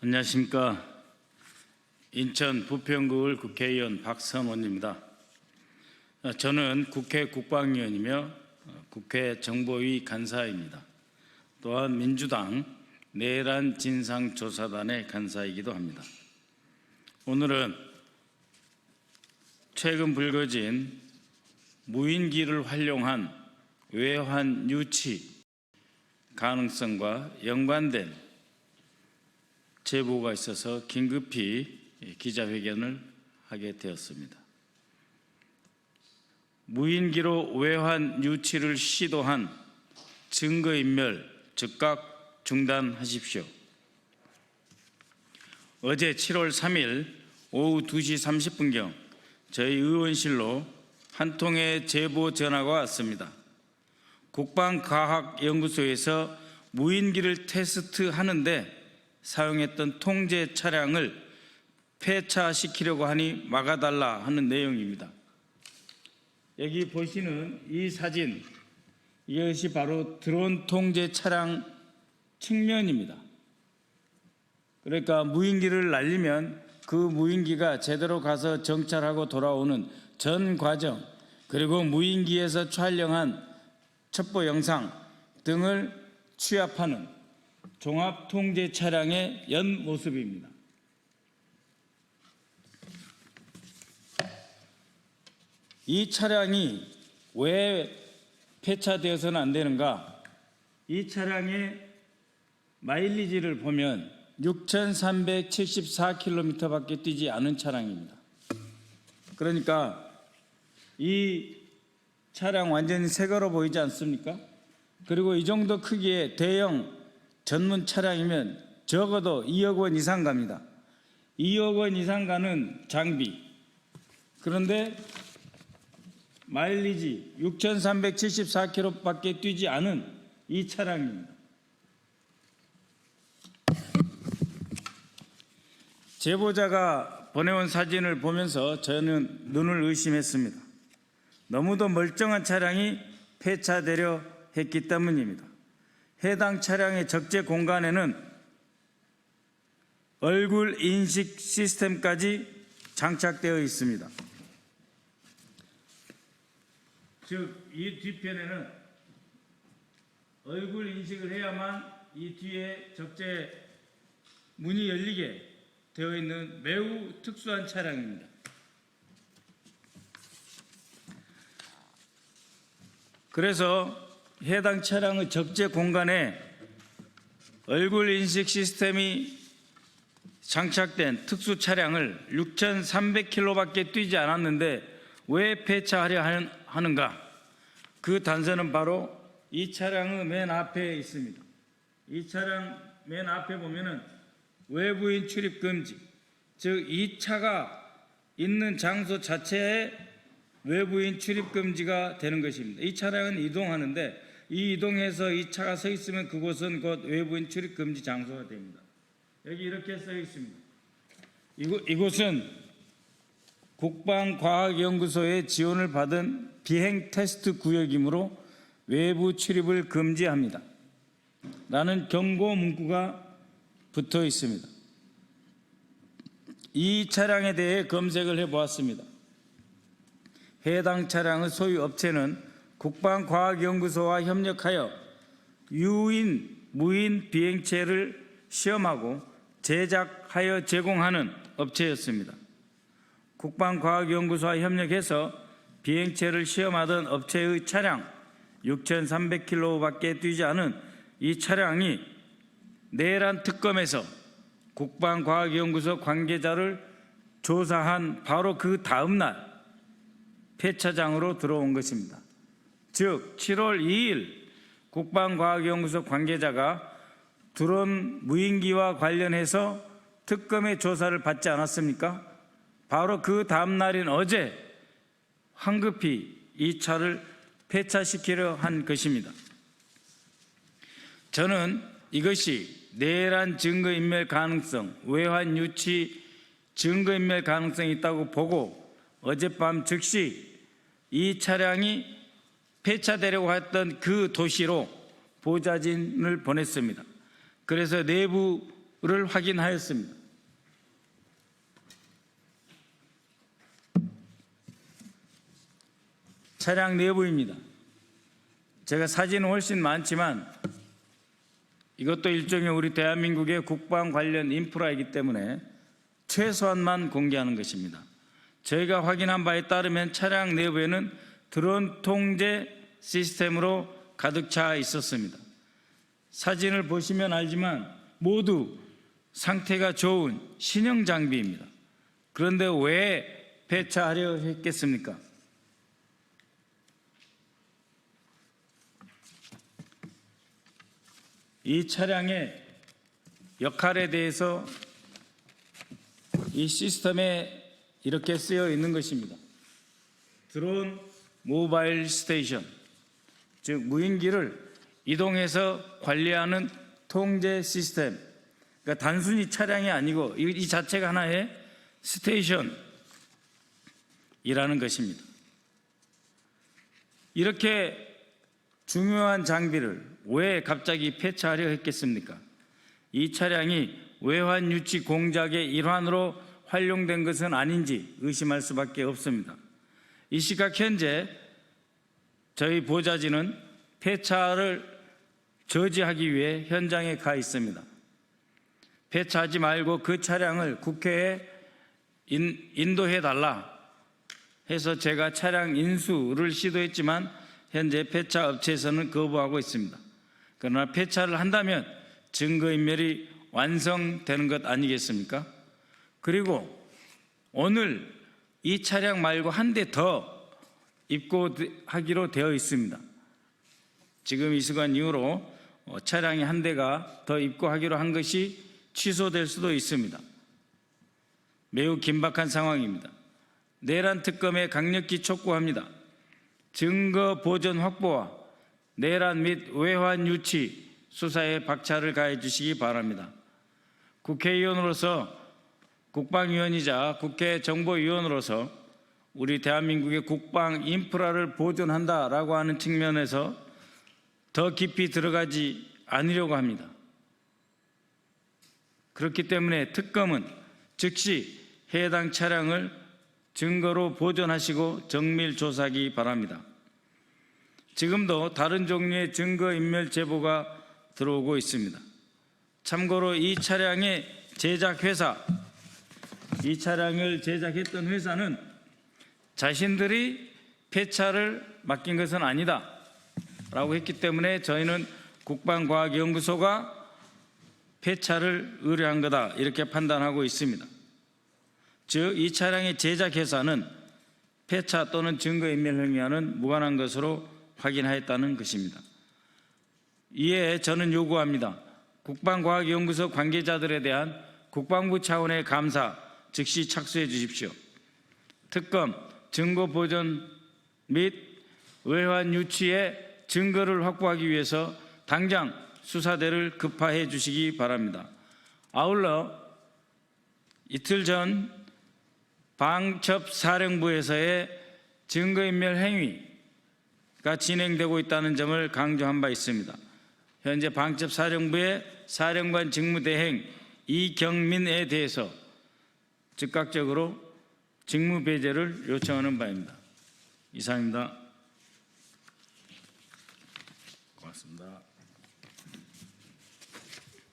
안녕하십니까. 인천 부평구을 국회의원 박성원입니다. 어, 저는 국회 국방위원이며 어, 국회 정보위 간사입니다. 또한 민주당 내란 진상조사단의 간사이기도 합니다. 오늘은 최근 불거진 무인기를 활용한 외환 유치 가능성과 연관된 제보가 있어서 긴급히 기자회견을 하게 되었습니다. 무인기로 외환 유치를 시도한 증거인멸 즉각 중단하십시오. 어제 7월 3일 오후 2시 30분경 저희 의원실로 한 통의 제보 전화가 왔습니다. 국방과학연구소에서 무인기를 테스트하는데 사용했던 통제 차량을 폐차시키려고 하니 막아달라 하는 내용입니다. 여기 보시는 이 사진, 이것이 바로 드론 통제 차량 측면입니다. 그러니까 무인기를 날리면 그 무인기가 제대로 가서 정찰하고 돌아오는 전 과정, 그리고 무인기에서 촬영한 첩보 영상 등을 취합하는 종합 통제 차량의 연 모습입니다. 이 차량이 왜 폐차되어서는 안 되는가? 이 차량의 마일리지를 보면 6,374km밖에 뛰지 않은 차량입니다. 그러니까 이 차량 완전히 새 거로 보이지 않습니까? 그리고 이 정도 크기의 대형 전문 차량이면 적어도 2억 원 이상 갑니다. 2억 원 이상 가는 장비. 그런데 마일리지 6,374km밖에 뛰지 않은 이 차량입니다. 제보자가 보내온 사진을 보면서 저는 눈을 의심했습니다. 너무도 멀쩡한 차량이 폐차되려 했기 때문입니다. 해당 차량의 적재 공간에는 얼굴 인식 시스템까지 장착되어 있습니다. 즉, 이 뒤편에는 얼굴 인식을 해야만 이 뒤에 적재 문이 열리게 되어 있는 매우 특수한 차량입니다. 그래서 해당 차량의 적재 공간에 얼굴 인식 시스템이 장착된 특수 차량을 6,300km밖에 뛰지 않았는데 왜 폐차하려 하는- 하는가? 그 단서는 바로 이 차량의 맨 앞에 있습니다. 이 차량 맨 앞에 보면은 외부인 출입 금지, 즉 이 차가 있는 장소 자체에 외부인 출입 금지가 되는 것입니다. 이 차량은 이동하는데 이 이동해서 이 차가 서 있으면 그곳은 곧 외부인 출입 금지 장소가 됩니다. 여기 이렇게 써 있습니다. 이곳, 이곳은 국방과학연구소의 지원을 받은 비행 테스트 구역이므로 외부 출입을 금지합니다. 라는 경고 문구가 붙어 있습니다. 이 차량에 대해 검색을 해 보았습니다. 해당 차량의 소유 업체는 국방과학연구소와 협력하여 유인 무인 비행체를 시험하고 제작하여 제공하는 업체였습니다. 국방과학연구소와 협력해서 비행체를 시험하던 업체의 차량 6,300km밖에 뛰지 않은 이 차량이 내란 특검에서 국방과학연구소 관계자를 조사한 바로 그 다음 날 폐차장으로 들어온 것입니다. 즉 7월 2일 국방과학연구소 관계자가 드론 무인기와 관련해서 특검의 조사를 받지 않았습니까? 바로 그 다음 날인 어제 황급히 이 차를 폐차시키려 한 것입니다. 저는 이것이 내란 증거인멸 가능성, 외환 유치 증거인멸 가능성이 있다고 보고 어젯밤 즉시 이 차량이 폐차되려고 했던 그 도시로 보좌진을 보냈습니다. 그래서 내부 인수를 확인하였습니다. 차량 내부입니다. 제가 사진은 훨씬 많지만 이것도 일종의 우리 대한민국의 국방 관련 인프라이기 때문에 최소한만 공개하는 것입니다. 저희가 확인한 바에 따르면 차량 내부에는 드론 통제 시스템으로 가득 차 있었습니다. 사진을 보시면 알지만 모두 상태가 좋은 신형 장비입니다. 그런데 왜 폐차하려 했겠습니까? 이 차량의 역할에 대해서 이 시스템에 이렇게 쓰여 있는 것입니다. 드론 모바일 스테이션, 즉 무인기를 이동해서 관리하는 통제 시스템. 그러니까 단순히 차량이 아니고 이, 이 자체가 하나의 스테이션이라는 것입니다. 이렇게 중요한 장비를 왜 갑자기 폐차하려 했겠습니까? 이 차량이 외환 유치 공작의 일환으로 활용된 것은 아닌지 의심할 수밖에 없습니다. 이 시각 현재 저희 보좌진은 폐차를 저지하기 위해 현장에 가 있습니다. 폐차하지 말고 그 차량을 국회에 인, 인도해 달라 해서 제가 차량 인수를 시도했지만 현재 폐차 업체에서는 거부하고 있습니다. 그러나 폐차를 한다면 증거인멸이 완성되는 것 아니겠습니까? 그리고 오늘 이 차량 말고 한 대 더 입고하기로 되어 있습니다. 지금 이 시간 이후로 어, 차량이 한 대가 더 입고하기로 한 것이 취소될 수도 있습니다. 매우 긴박한 상황입니다. 내란 특검에 강력히 촉구합니다. 증거 보존 확보와 내란 및 외환 유치 수사에 박차를 가해 주시기 바랍니다. 국회의원으로서 국방위원이자 국회 정보위원으로서 우리 대한민국의 국방 인프라를 보존한다라고 하는 측면에서 더 깊이 들어가지 않으려고 합니다. 그렇기 때문에 특검은 즉시 해당 차량을 증거로 보존하시고 정밀 조사하기 바랍니다. 지금도 다른 종류의 증거 인멸 제보가 들어오고 있습니다. 참고로 이 차량의 제작 회사, 이 차량을 제작했던 회사는 자신들이 폐차를 맡긴 것은 아니다. 라고 했기 때문에 저희는 국방과학연구소가 폐차를 의뢰한 거다. 이렇게 판단하고 있습니다. 즉, 이 차량의 제작 회사는 폐차 또는 증거인멸 행위와는 무관한 것으로 확인하였다는 것입니다. 이에 저는 요구합니다. 국방과학연구소 관계자들에 대한 국방부 차원의 감사 즉시 착수해 주십시오. 특검, 증거 보존 및 외환 유치의 증거를 확보하기 위해서 당장 수사대를 급파해 주시기 바랍니다. 아울러 이틀 전 방첩사령부에서의 증거인멸 행위가 진행되고 있다는 점을 강조한 바 있습니다. 현재 방첩사령부의 사령관 직무대행 이경민에 대해서 즉각적으로 직무 배제를 요청하는 바입니다. 이상입니다.